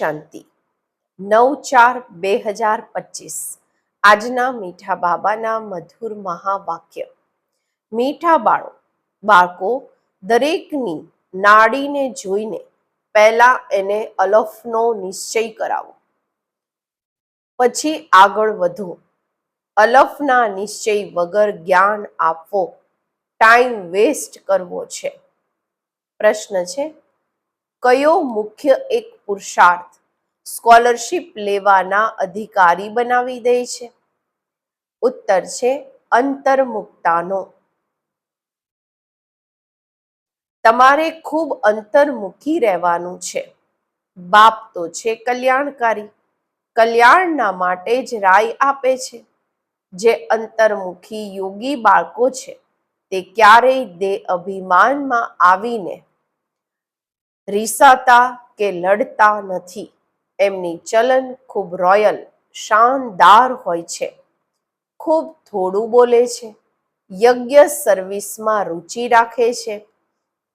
શાંતિ. નવ ચાર બે હજાર પચીસ. આજના મીઠા બાબાના મધુર મહાવાક્ય. મીઠા બાળો, બાળકો, દરેકની નાડીને જોઈને પહેલા એને અલફનો નિશ્ચય કરાવો. પછી આગળ વધો. અલફના નિશ્ચય વગર જ્ઞાન આપવો. ટાઈમ વેસ્ટ કરવો છે. પ્રશ્ન છે કયો મુખ્ય એક પુરુષાર્થ સ્કોલરશિપ લેવાના અધિકારી બનાવી દે છે? ઉત્તર છે અંતર્મુક્તાનો. તમારે ખૂબ અંતર્મુખી રહેવાનું છે. બાપ તો છે કલ્યાણકારી. કલ્યાણના માટે જ રાય આપે છે. જે અંતર્મુખી યોગી બાળકો છે, તે ક્યારેય દે અભિમાનમાં આવીને રીસાતા કે લડતા નથી. એમની ચલન ખૂબ રોયલ, શાનદાર હોય છે. ખૂબ થોડું બોલે છે. યજ્ઞ સર્વિસમાં રુચિ રાખે છે.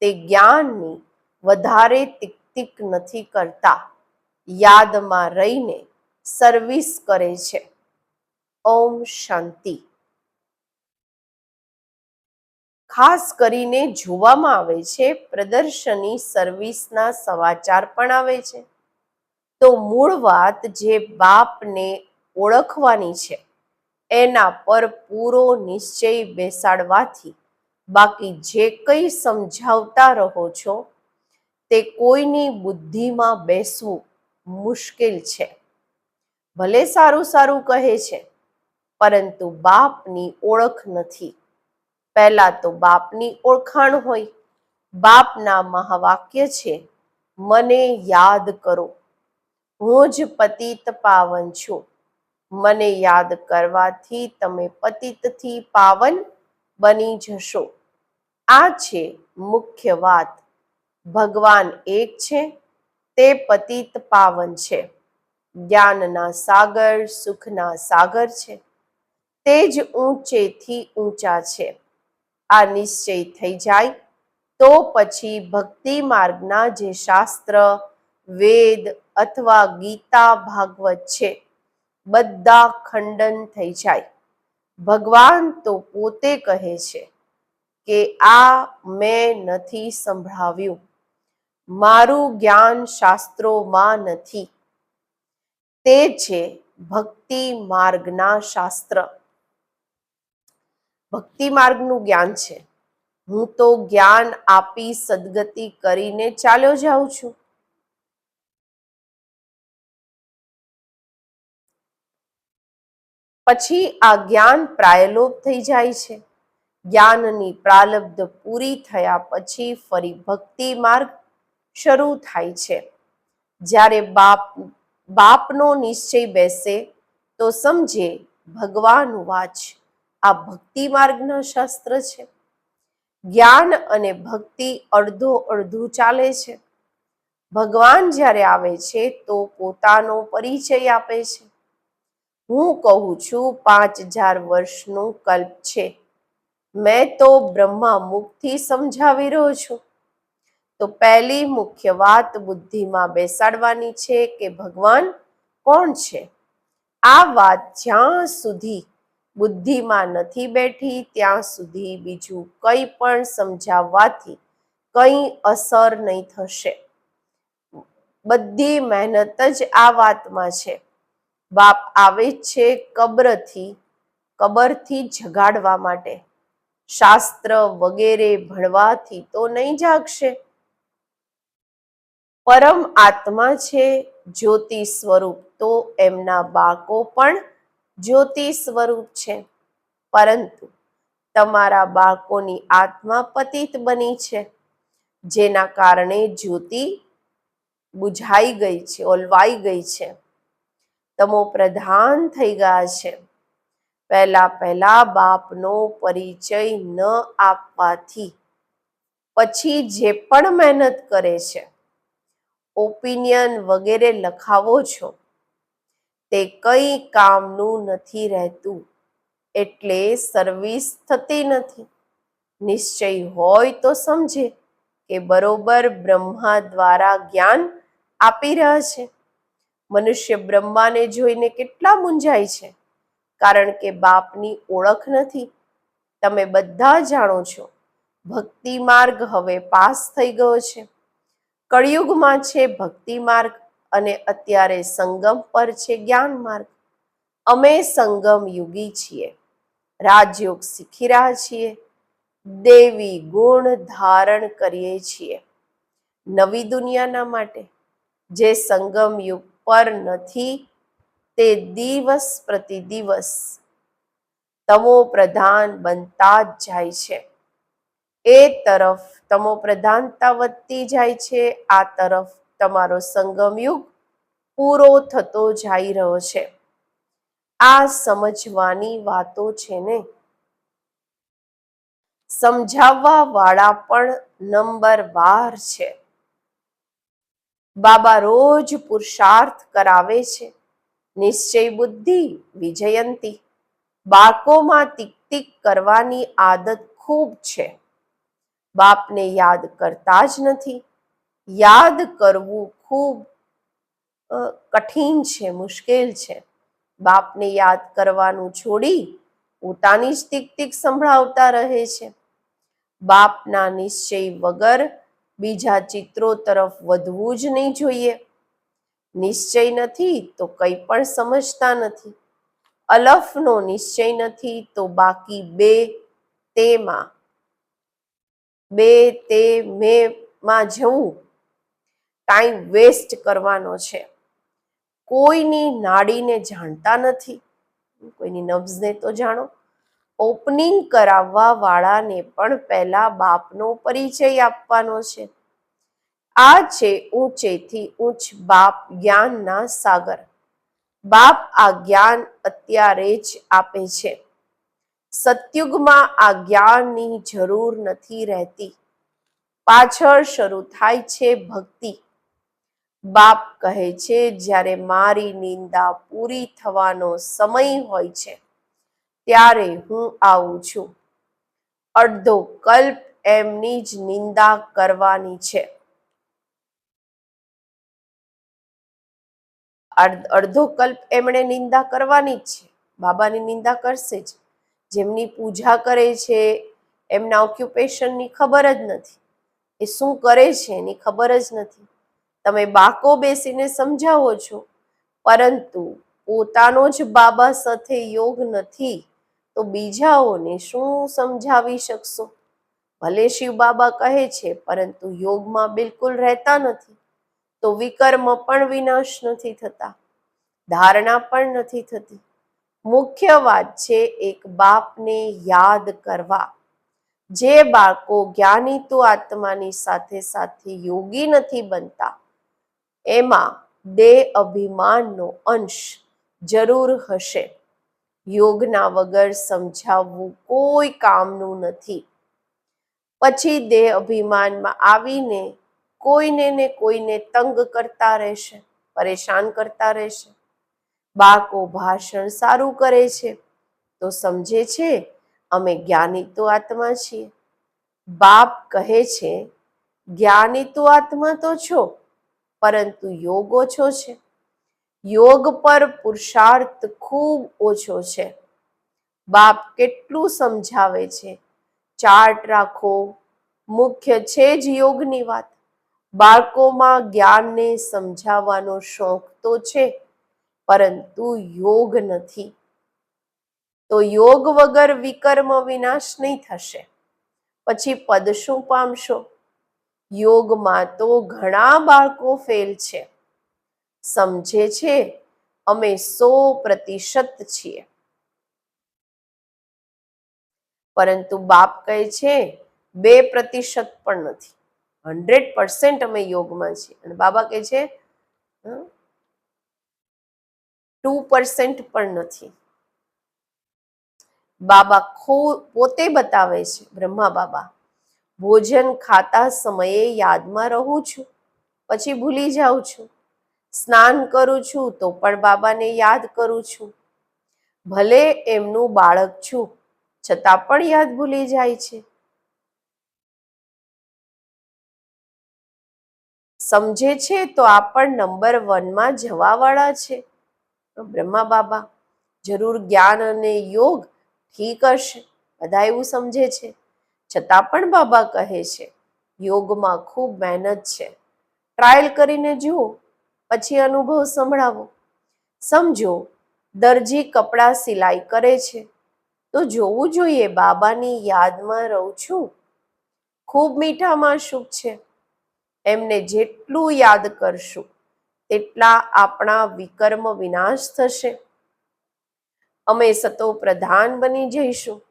તે જ્ઞાનની વધારે તિકતિક નથી કરતા. યાદમાં રહીને સર્વિસ કરે છે. ઓમ શાંતિ. ખાસ કરીને જોવામાં આવે છે, પ્રદર્શની સર્વિસના સમાચાર પણ આવે છે. તો મૂળ વાત જે બાપને ઓળખવાની છે, એના પર પૂરો નિશ્ચય બેસાડવાથી બાકી જે કંઈ સમજાવતા રહો છો, તે કોઈની બુદ્ધિમાં બેસવું મુશ્કેલ છે. ભલે સારું સારું કહે છે, પરંતુ બાપની ઓળખ નથી. પહેલા તો બાપની ઓળખાણ હોય. બાપના મહાવાક્ય છે, મને યાદ કરો. હું જ પતિત પાવન છું. મને યાદ કરવાથી તમે પતિતથી પાવન બની જશો. આ છે મુખ્ય વાત. ભગવાન એક છે, તે પતિત પાવન છે. જ્ઞાનના સાગર, સુખના સાગર છે. તે જ ઊંચેથી ઊંચા છે. આ નિશ્ચય થઈ જાય, તો પછી ભક્તિ માર્ગના જે શાસ્ત્ર, વેદ અથવા ગીતા ભાગવત છે, બધા ખંડન થઈ જાય. ભગવાન તો પોતે કહે છે કે, આ મેં નથી સંભળાવ્યું. મારું જ્ઞાન શાસ્ત્રોમાં નથી. તે છે ભક્તિ માર્ગના શાસ્ત્ર. ભક્તિ માર્ગનું જ્ઞાન છે. હું તો જ્ઞાન આપી સદગતિ કરીને ચાલ્યો જાઉં છું. પછી આ જ્ઞાન પ્રાયલોપ થઈ જાય છે. જ્ઞાનની પ્રાલબ્ધ પૂરી થયા પછી ફરી ભક્તિ માર્ગ શરૂ થાય છે. જ્યારે બાપ, બાપનો નિશ્ચય બેસે તો સમજે ભગવાન વાચ આ ભક્તિ માર્ગના શાસ્ત્ર છે. જ્ઞાન અને ભક્તિ અડધો અડધું ચાલે છે. ભગવાન જ્યારે આવે છે તો પોતાનો પરિચય આપે છે. હું કહું છું પાંચ હજાર વર્ષનું કલ્પ છે. મેં તો બ્રહ્મા મુખથી સમજાવી રહ્યો છું. તો પહેલી મુખ્ય વાત બુદ્ધિમાં બેસાડવાની છે કે ભગવાન કોણ છે? આ વાત જ્યાં સુધી બુદ્ધિમાં નથી બેઠી, ત્યાં સુધી બીજું કંઈ પણ સમજાવવાથી કંઈ અસર નહીં થશે. બધી મહેનત જ આ વાતમાં છે. બાપ આવે છે કબ્રથી, કબરથી જગાડવા માટે. શાસ્ત્ર વગેરે ભણવાથી તો નહીં જાગશે. પરમ આત્મા છે જ્યોતિ સ્વરૂપ તો એમના બાળકો પણ જ્યોતિ સ્વરૂપ છે. પરંતુ તમારા બાળકોની આત્મા પતિત બની છે. જેના કારણે જ્યોતિ બુઝાઈ ગઈ છે, ઓલવાઈ ગઈ છે. તમો પ્રધાન થઈ ગયા છે. પહેલા પહેલા બાપનો પરિચય ન આપવાથી, પછી જે પણ મહેનત કરે છે ઓપિનિયન વગેરે લખાવો છો તે કંઈ કામનું નથી રહેતું, એટલે સર્વિસ થતી નથી. નિશ્ચય હોય તો સમજે કે બરોબર બ્રહ્મા દ્વારા જ્ઞાન આપી રહ્યા છે. મનુષ્ય બ્રહ્માને જોઈને કેટલા મૂંઝાય છે, કારણ કે બાપની ઓળખ નથી. તમે બધા જાણો છો, ભક્તિ માર્ગ હવે પાસ થઈ ગયો છે. કળિયુગમાં છે ભક્તિ માર્ગ અને અત્યારે સંગમ પર છે જ્ઞાન માર્ગ. અમે સંગમ યુગી છીએ. રાજયોગ શીખી રહ્યા છીએ. દેવી ગુણ ધારણ કરીએ છીએ. નવી દુનિયાના માટે જે સંગમ યુગ પર નથી, તે દિવસ પ્રતિ દિવસ તમો પ્રધાન બનતા જ જાય છે. એ તરફ તમો પ્રધાનતા વધતી જાય છે, આ તરફ તમારો સંગમ પૂરો થતો જઈ રહ્યો છે. આ સમજવાની વાતો છે ને? સમજાવવા વાળા પણ નંબર વાર છે. બાબા રોજ પુરુષાર્થ કરાવે છે. નિશ્ચય બુદ્ધિ વિજયંતી. બાળકોમાં ટીક ટીક કરવાની આદત ખૂબ છે. બાપને યાદ કરતા જ નથી. યાદ કરવું ખૂબ કઠિન છે, મુશ્કેલ છે. બાપને યાદ કરવાનું છોડી પોતાની જ તીક તીક સંભળાવતા રહે છે. બાપના નિશ્ચય વગર બીજા ચિત્રો તરફ વધવું જ નહીં જોઈએ. નિશ્ચય નથી તો કંઈ પણ સમજતા નથી. અલફનો નિશ્ચય નથી તો બાકી બે તેમાં, બે તે મેમાં જવું ટાઈમ વેસ્ટ કરવાનો છે. કોઈની નાડીને જાણતા નથી. કોઈની નબ્ઝને તો જાણો. ઓપનિંગ કરાવવા વાળાને પણ પહેલા બાપનો પરિચય આપવાનો છે. આ છે ઊંચેથી ઊંચ બાપ જ્ઞાનના સાગર. બાપ આ જ્ઞાન અત્યારે જ આપે છે. સતયુગમાં આ જ્ઞાનની જરૂર નથી રહેતી. પાછળ શરૂ થાય છે ભક્તિ. બાપ કહે છે, જ્યારે મારી નિંદા પૂરી થવાનો સમય હોય છે, ત્યારે હું આવું છું. અડધો કલ્પ એમની જ નિંદા કરવાની છે. અડધો કલ્પ એમણે નિંદા કરવાની જ છે. બાબાની નિંદા કરશે જ. જેમની પૂજા કરે છે, એમના ઓક્યુપેશનની ખબર જ નથી. એ શું કરે છે એની ખબર જ નથી. તમે બાકો બેસીને સમજાવો છો. પરંતુ પોતાનો જ બાબા સાથે યોગ નથી, તો બીજાઓને શું સમજાવી શકશો? ભલે શિવ બાબા કહે છે, પરંતુ યોગમાં બિલકુલ રહેતા નથી, તો વિકર્મ પણ વિનાશ નથી થતા. ધારણા પણ નથી થતી. મુખ્ય વાત છે એક બાપને યાદ કરવા. જે બાળકો જ્ઞાની આત્માની સાથે સાથે યોગી નથી બનતા એમાં દેહ અભિમાનનો અંશ જરૂર હશે. યોગના વગર સમજાવવું કોઈ કામનું નથી. પછી દેહ અભિમાનમાં આવીને કોઈને ને કોઈને તંગ કરતા રહેશે, પરેશાન કરતા રહેશે. બાળકો ભાષણ સારું કરે છે, તો સમજે છે, અમે જ્ઞાની તો આત્મા છીએ. બાપ કહે છે, જ્ઞાની તો આત્મા તો છો પરંતુ યોગ ઓછો છે. યોગ પર પુરુષાર્થ ખૂબ ઓછો છે. બાપ કેટલું સમજાવે છે. ચાર્ટ રાખો. મુખ્ય છે જ યોગની વાત. બાળકોમાં જ્ઞાનને સમજાવવાનો શોખ તો છે, પરંતુ યોગ નથી. તો યોગ વગર વિકર્મ વિનાશ નહીં થશે. પછી પદ શું પામશો? યોગમાં તો ઘણા બાળકો ફેલ છે. સમજે છે, અમે સો પ્રતિશત છીએ. પરંતુ બાપ કહે છે, બે પ્રતિશત પણ નથી. હંડ્રેડ પર્સન્ટ અમે યોગમાં છીએ. અને બાબા કહે છે ટુ પર્સન્ટ પણ નથી. બાબા ખો, પોતે બતાવે છે, બ્રહ્મા બાબા. ભોજન ખાતા સમયે યાદમાં રહું છું, પછી ભૂલી જાઉં છું. સ્નાન કરું છું તો પણ બાબાને યાદ કરું છું. ભલે એમનું બાળક છું, છતાં પણ યાદ ભૂલી જાય છે. સમજે છે તો આ પણ નંબર વનમાં જવાવાળા છે. બ્રહ્મા બાબા, જરૂર જ્ઞાન અને યોગ ઠીક હશે, બધા એવું સમજે છે. છતાં પણ બાબા કહે છે, યોગમાં ખૂબ મહેનત છે. ટ્રાયલ કરીને જુઓ, પછી અનુભવ સંભળાવો. સમજો, દરજી કપડાં સિલાઈ કરે છે. તો જોવું જોઈએ બાબાની યાદમાં રહું છું. ખૂબ મીઠામાં સુખ છે. એમને જેટલું યાદ કરશું, તેટલા આપણા વિકર્મ વિનાશ થશે. અમે સતો પ્રધાન બની જઈશું.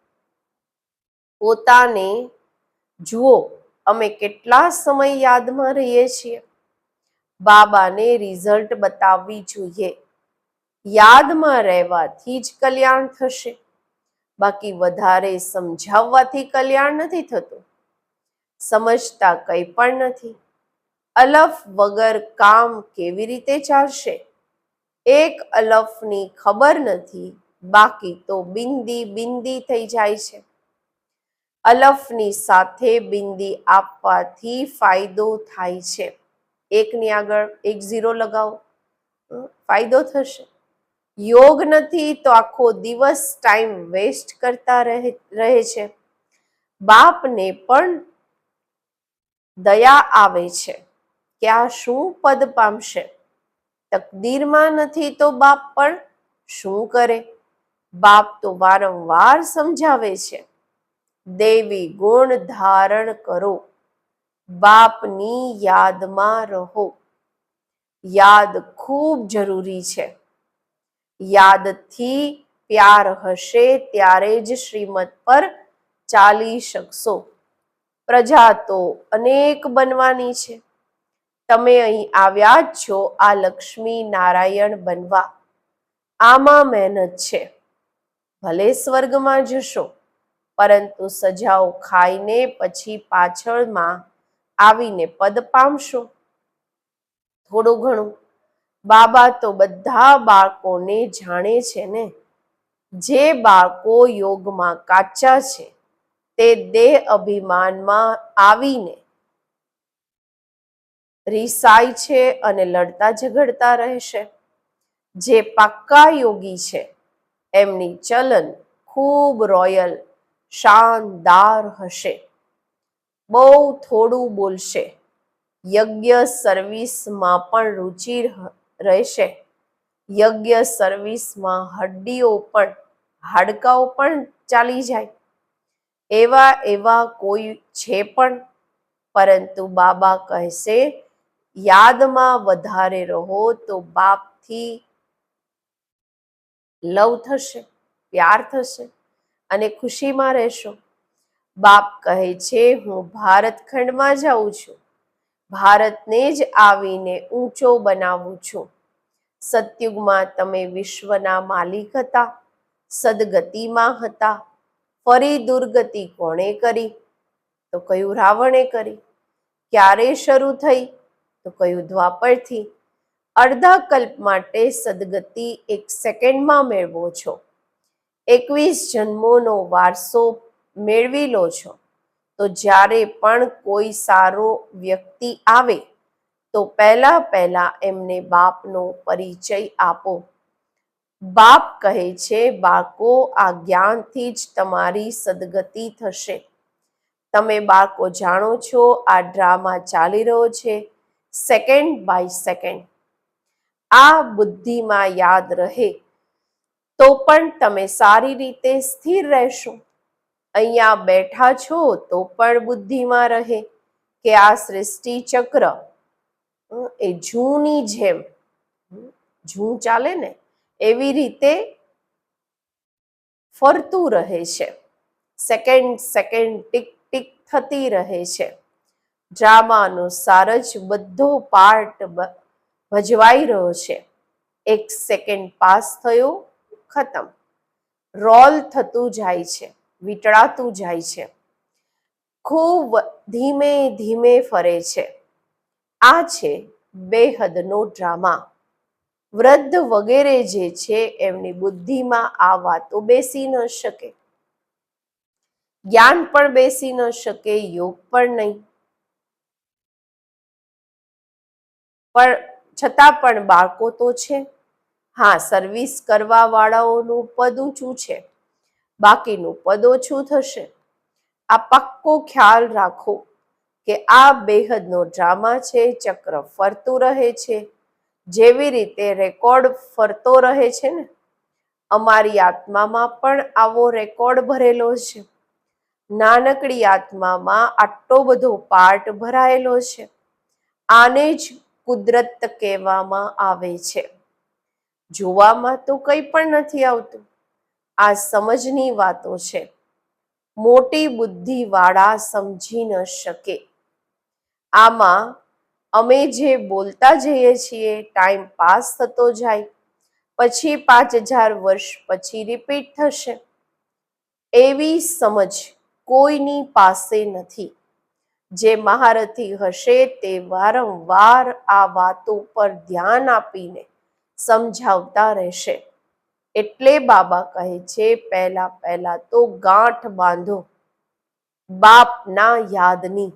પોતાને જુઓ, અમે કેટલા સમય યાદમાં રહીએ છીએ. બાબાને રિઝલ્ટ બતાવવી જોઈએ. યાદમાં રહેવાથી જ કલ્યાણ થશે. બાકી વધારે સમજાવવાથી કલ્યાણ નથી થતું. સમજતા કંઈ પણ નથી. અલફ વગર કામ કેવી રીતે ચાલશે? એક અલફની ખબર નથી, બાકી તો બિંદી બિંદી થઈ જાય છે. અલફની સાથે બિંદી આપવાથી ફાયદો થાય છે. એકની આગળ એક ઝીરો લગાવો. ફાયદો થશે. યોગ નથી તો આખો દિવસ ટાઈમ વેસ્ટ કરતા રહે છે. બાપને પણ દયા આવે છે કે આ શું પદ પામશે? તકદીરમાં નથી તો બાપ પણ શું કરે? બાપ તો વારંવાર સમજાવે છે. દેવી ગુણ ધારણ કરો. બાપની યાદમાં રહો. યાદ ખૂબ જરૂરી છે. યાદથી પ્યાર હશે ત્યારે જ શ્રીમત પર ચાલી શકશો. પ્રજા તો અનેક બનવાની છે. તમે અહીં આવ્યા જ છો આ લક્ષ્મી નારાયણ બનવા. આમાં મહેનત છે. ભલે સ્વર્ગમાં જશો. પરંતુ સજાઓ ખાઈને પછી પાછળમાં આવીને પદ પામશો. થોડું ઘણું. બાબા તો બધા બાળકોને જાણે છે ને. જે બાળકો યોગમાં કાચા છે, તે દેહ અભિમાનમાં આવીને રીસાય છે અને લડતા ઝઘડતા રહેશે. જે પાક્કા યોગી છે, એમની ચલન ખૂબ રોયલ શાનદાર હશે. બહુ થોડું બોલશે. યજ્ઞ સર્વિસમાં પણ રુચિ રહેશે. યજ્ઞ સર્વિસમાં હડ્ડીઓ પણ, હાડકાઓ પણ ચાલી જાય. એવા એવા કોઈ છે પણ. પરંતુ બાબા કહેશે, યાદમાં વધારે રહો તો બાપથી લવ થશે, પ્યાર થશે. અને ખુશીમાં રહેશો. બાપ કહે છે, હું ભારત ખંડમાં જાઉં છું. ભારતને જ આવીને ઊંચો બનાવું છું. સતયુગમાં તમે વિશ્વના માલિક હતા, સદગતિમાં હતા. ફરી દુર્ગતિ કોણે કરી? તો કયું રાવણે કરી? ક્યારે શરૂ થઈ? તો કયું દ્વાપરથી અડધા કલ્પ માટે સદગતિ એક સેકન્ડમાં મેળવો છો. એકવીસ જન્મોનો વારસો મેળવી લો છો. તો જ્યારે પણ કોઈ સારો વ્યક્તિ આવે, તો પહેલા પહેલા એમને બાપનો પરિચય આપો. બાપ કહે છે, બાળકો, આ જ્ઞાનથી જ તમારી સદગતિ થશે. તમે બાળકો જાણો છો, આ ડ્રામા ચાલી રહ્યો છે, સેકન્ડ બાય સેકન્ડ. આ બુદ્ધિમાં યાદ રહે તો પણ તમે સારી રીતે સ્થિર રહેશો. અહીંયા બેઠા છો તો પણ બુદ્ધિમાં રહે કે આ સૃષ્ટિ ચક્ર એ જૂની જેમ જૂ ચાલે ને, એવી રીતે ફરતું રહે છે. સેકન્ડ સેકન્ડ ટીક ટીક થતી રહે છે. ડ્રામા અનુસાર જ બધો પાર્ટ ભજવાઈ રહ્યો છે. એક સેકન્ડ પાસ થયો ખતમ. રોલ થતું જાય છે, વીંટળાતું જાય છે. ખૂબ ધીમે ધીમે ફરે છે. આ છે બેહદનો ડ્રામા. વૃદ્ધ વગેરે જે છે એમની બુદ્ધિમાં આ વાતો બેસી ન શકે. જ્ઞાન પણ બેસી ન શકે, યોગ પણ નહીં. પણ છતાં પણ બાળકો તો છે. હા સર્વિસ કરવા વાળાઓનું પદ ઊંચું છે. બાકીનું પદ ઓછું થશે. આ પાક્કો ખ્યાલ રાખો કે આ બેહદનો ડ્રામા છે, ચક્ર ફરતું રહે છે. જેવી રીતે રેકોર્ડ ફરતો રહે છે ને, અમારી આત્મામાં પણ આવો રેકોર્ડ ભરેલો છે. નાનકડી આત્મામાં આટલો બધો પાર્ટ ભરાયેલો છે. આને જ કુદરત કહેવામાં આવે છે. જોવામાં તો કંઈ પણ નથી આવતું. આ સમજની વાતો છે. મોટી બુદ્ધિવાળા સમજી ન શકે. આમાં અમે જે બોલતા જઈએ છીએ, ટાઈમ પાસ થતો જાય. પછી પાંચ હજાર વર્ષ પછી રિપીટ થશે. એવી સમજ કોઈની પાસે નથી. જે મહારથી હશે તે વારંવાર આ વાતો પર ધ્યાન આપીને સમજાવતા રહેશે. એટલે બાબા કહે છે, પહેલા પહેલા તો ગાંઠ બાંધો. બાપના યાદની.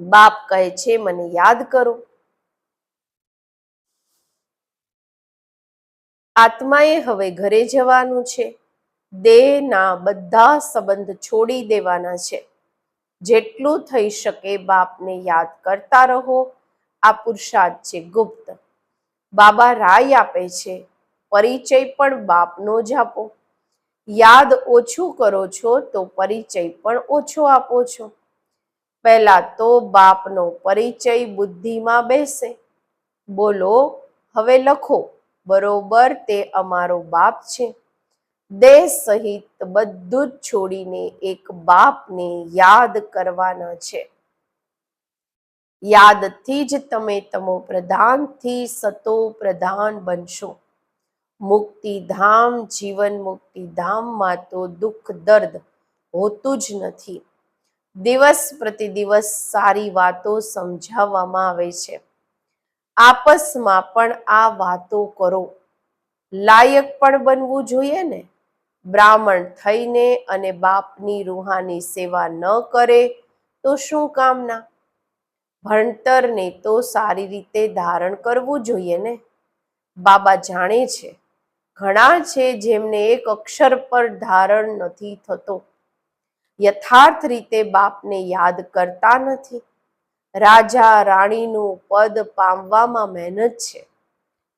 બાપ કહે છે, મને યાદ કરો. આત્માએ હવે ઘરે જવાનું છે. દેહના બધા સંબંધ છોડી દેવાના છે. જેટલું થઈ શકે બાપને યાદ કરતા રહો. આ પુરુષાર્થ છે ગુપ્ત. બાબા રાય આપે છે. પરિચય પણ બાપનો જ આપો. યાદ ઓછું કરો છો તો પરિચય પણ ઓછો આપો છો. પહેલા તો બાપનો પરિચય બુદ્ધિમાં બેસે. બોલો, હવે લખો, બરોબર તે અમારો બાપ છે. દેહ સહિત બધું જ છોડીને એક બાપને યાદ કરવાના છે. યાદથી જ તમે તમો પ્રધાનથી સતો પ્રધાન બનશો. મુક્તિધામ, જીવન મુક્તિધામમાં તો દુઃખ દર્દ હોતું જ નથી. દિવસ પ્રતિ દિવસ સારી વાતો સમજાવવામાં આવે છે. આપસમાં પણ આ વાતો કરો. લાયક પણ બનવું જોઈએ ને? બ્રાહ્મણ થઈને અને બાપની રૂહાની સેવા ન કરે તો શું કામના? ભણતરને તો સારી રીતે ધારણ કરવું જોઈએ ને? બાબા જાણે છે. ઘણા છે જેમને એક અક્ષર પર ધારણ નથી થતો. યથાર્થ રીતે બાપને યાદ કરતા નથી. રાજા રાણીનું પદ પામવામાં મહેનત છે.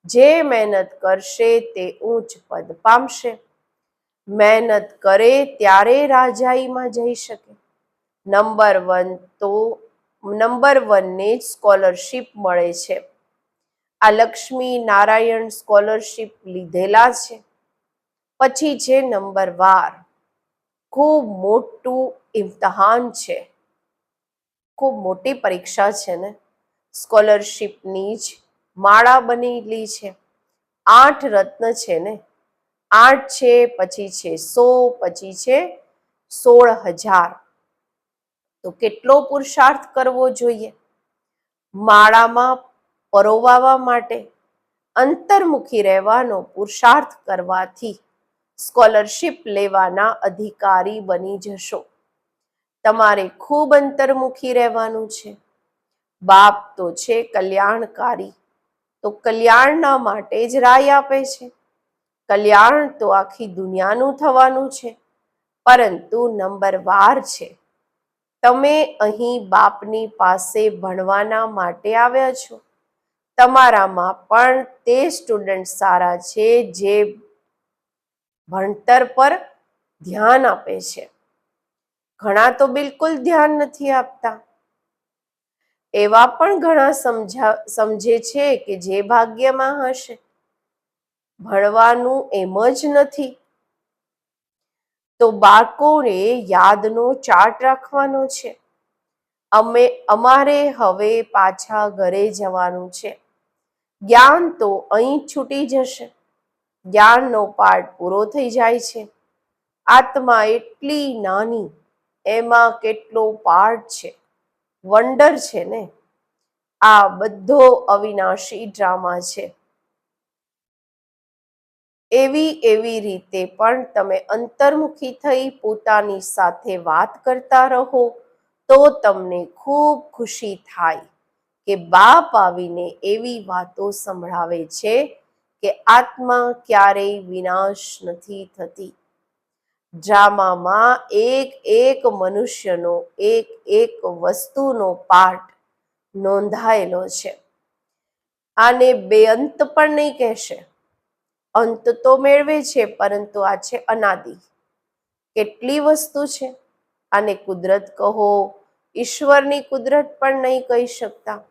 જે મહેનત કરશે તે ઊંચ પદ પામશે. મહેનત કરે ત્યારે રાજાઈમાં જઈ શકે. નંબર વન તો નંબર વનને જ સ્કોલરશિપ મળે છે. આ લક્ષ્મી નારાયણ સ્કોલરશીપ લીધેલા છે. પછી છે નંબર વાર ખૂબ મોટું ઇમ્તહાન છે. ખૂબ મોટી પરીક્ષા છે ને. સ્કોલરશિપની જ માળા બનેલી છે. આઠ રત્ન છે ને. આઠ છે, પછી છે સો, પછી છે સોળ હજાર. તો કેટલો પુરુષાર્થ કરવો જોઈએ? માળામાં પરોવાવા માટે અંતર્મુખી રહેવાનો પુરુષાર્થ કરવાથી સ્કોલરશિપ લેવાના અધિકારી બની જશો. તમારે ખૂબ અંતર્મુખી રહેવાનું છે. બાપ તો છે કલ્યાણકારી. તો કલ્યાણના માટે જ રાય આપે છે. કલ્યાણ તો આખી દુનિયાનું થવાનું છે. પરંતુ નંબર વાર છે. તમે અહીં બાપની પાસે ભણવાના માટે આવ્યા છો. તમારામાં પણ તે સ્ટુડન્ટ સારા છે જે ભણતર પર ધ્યાન આપે છે. ઘણા તો બિલકુલ ધ્યાન નથી આપતા. એવા પણ ઘણા સમજા, સમજે છે કે જે ભાગ્યમાં હશે. ભણવાનું એમ જ નથી. તો બાળકોને યાદનો ચાર્ટ રાખવાનો છે. અમે, અમારે હવે પાછા ઘરે જવાનું છે. જ્ઞાન તો અહીં છૂટી જશે. જ્ઞાનનો પાઠ પૂરો થઈ જાય છે. આત્મા એટલી નાની, એમાં કેટલો પાર્ટ છે? વંડર છે ને? આ બધો અવિનાશી ડ્રામા છે. એવી એવી રીતે પણ તમે અંતર્મુખી થઈ પોતાની સાથે વાત કરતા રહો, તો તમને ખૂબ ખુશી થાય કે બાપ આવીને એવી વાતો સંભળાવે છે કે આત્મા ક્યારેય વિનાશ નથી થતી. ડ્રામામાં એક એક મનુષ્યનો એક એક વસ્તુનો પાઠ નોંધાયેલો છે. આને બેઅંત પણ નહીં કહેશે. અંત તો મેળવે છે, પરંતુ આ છે અનાદિ. કેટલી વસ્તુ છે. આને કુદરત કહો, ઈશ્વરની કુદરત પણ નહીં કહી શકતા.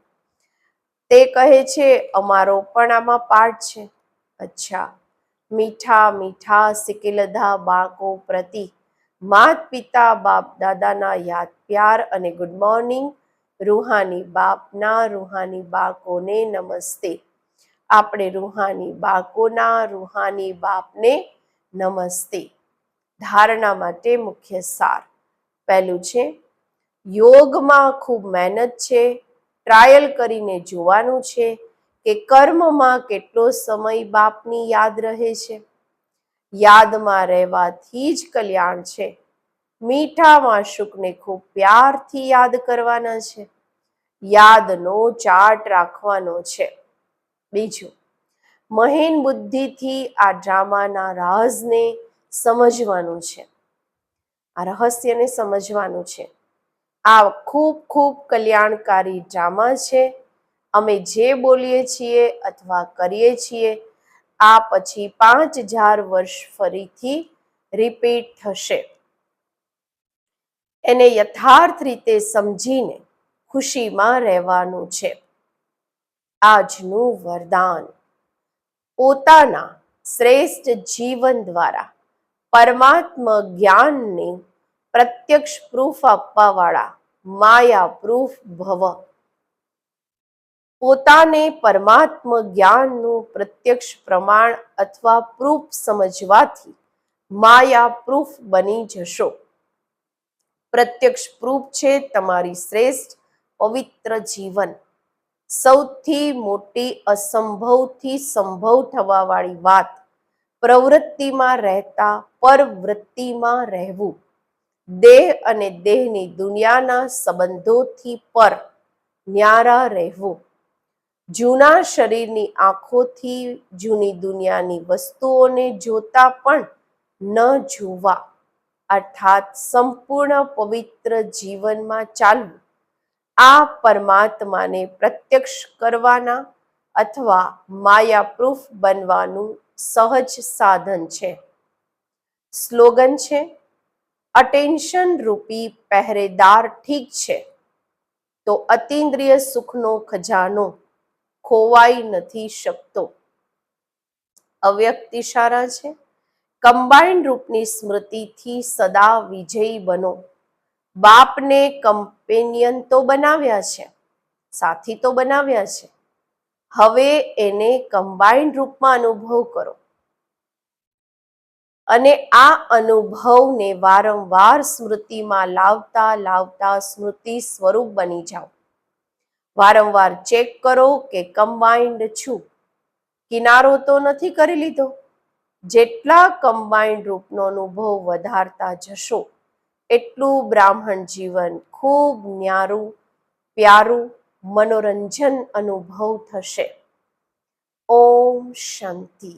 તે કહે છે, અમારો પણ આમાં પાઠ છે. અચ્છા, મીઠા મીઠા સિકિલધા બાળકો પ્રતિ. માત પિતા, બાપ દાદાના યાદ પ્યાર અને ગુડ મોર્નિંગ રૂહાની બાપના રૂહાની બાળકોને નમસ્તે. આપણે રૂહાની બાકોના રૂહાની બાપને નમસ્તે. ધારણા માટે મુખ્ય સાર. પહેલું છે, યોગમાં ખૂબ મહેનત છે, ટ્રાયલ કરીને જોવાનું છે કે કર્મમાં કેટલો સમય બાપની યાદ રહે છે. યાદમાં રહેવાથી જ કલ્યાણ છે. મીઠામાં શુકને ખૂબ પ્યારથી યાદ કરવાના છે. યાદનો ચાર્ટ રાખવાનો છે. બીજું, મહેન બુદ્ધિથી આ ડ્રામાના રહસ્યને સમજવાનું છે. આ રહસ્યને સમજવાનું છે. આ ખૂબ ખૂબ કલ્યાણકારી ડ્રામા છે. અમે જે બોલીએ છીએ અથવા કરીએ છીએ, આ પછી પાંચ હજાર વર્ષ ફરીથી રિપીટ થશે. એને યથાર્થ રીતે સમજીને ખુશીમાં રહેવાનું છે. આજનું વરદાન. પોતાના શ્રેષ્ઠ જીવન દ્વારા પરમાત્મ જ્ઞાનની પ્રત્યક્ષ પ્રૂફ આપવાવાળા માયા પ્રૂફ ભવ. પોતાને પરમાત્મ જ્ઞાનનું પ્રત્યક્ષ પ્રમાણ અથવા પ્રૂફ સમજવાથી માયા પ્રૂફ બની જશો. પ્રત્યક્ષ પ્રૂફ છે તમારી શ્રેષ્ઠ પવિત્ર જીવન. સૌથી મોટી અસંભવથી સંભવ થવાવાળી વાત, પ્રવૃત્તિમાં રહેતા પરવૃત્તિમાં રહેવું. દેહ અને દેહની દુનિયાના સંબંધોથી પર ન્યારા રહેવું. જૂના શરીરની આંખોથી જૂની દુનિયાની વસ્તુઓને જોતા પણ ન જોવા, અર્થાત સંપૂર્ણ પવિત્ર જીવનમાં ચાલવું. આ પરમાત્માને પ્રત્યક્ષ કરવાના અથવા માયાપ્રૂફ બનવાનું સહજ સાધન છે. સ્લોગન છે અટેન્શન રૂપી પહેરેદાર ઠીક છે. તો અતિન્દ્રિય સુખનો ખજાનો ખોવાઈ નથી શકતો. અવ્યક્ત ઇશારા છે કમ્બાઇન્ડ રૂપની સ્મૃતિથી સદા વિજયી બનો. બાપને કમ્પેનિયન તો બનાવ્યા છે, સાથી તો બનાવ્યા છે. હવે એને કમ્બાઇન્ડ રૂપમાં અનુભવ કરો. અને આ અનુભવને વારંવાર સ્મૃતિમાં લાવતા લાવતા સ્મૃતિ સ્વરૂપ બની જાઓ. વારંવાર ચેક કરો કે કમ્બાઇન્ડ છું. કિનારો તો નથી કરી લીધો. જેટલા કમ્બાઇન્ડ રૂપનો અનુભવ વધારતા જશો એટલું બ્રાહ્મણ જીવન ખૂબ ન્યારું પ્યારું મનોરંજન અનુભવ થશે. ઓમ શાંતિ.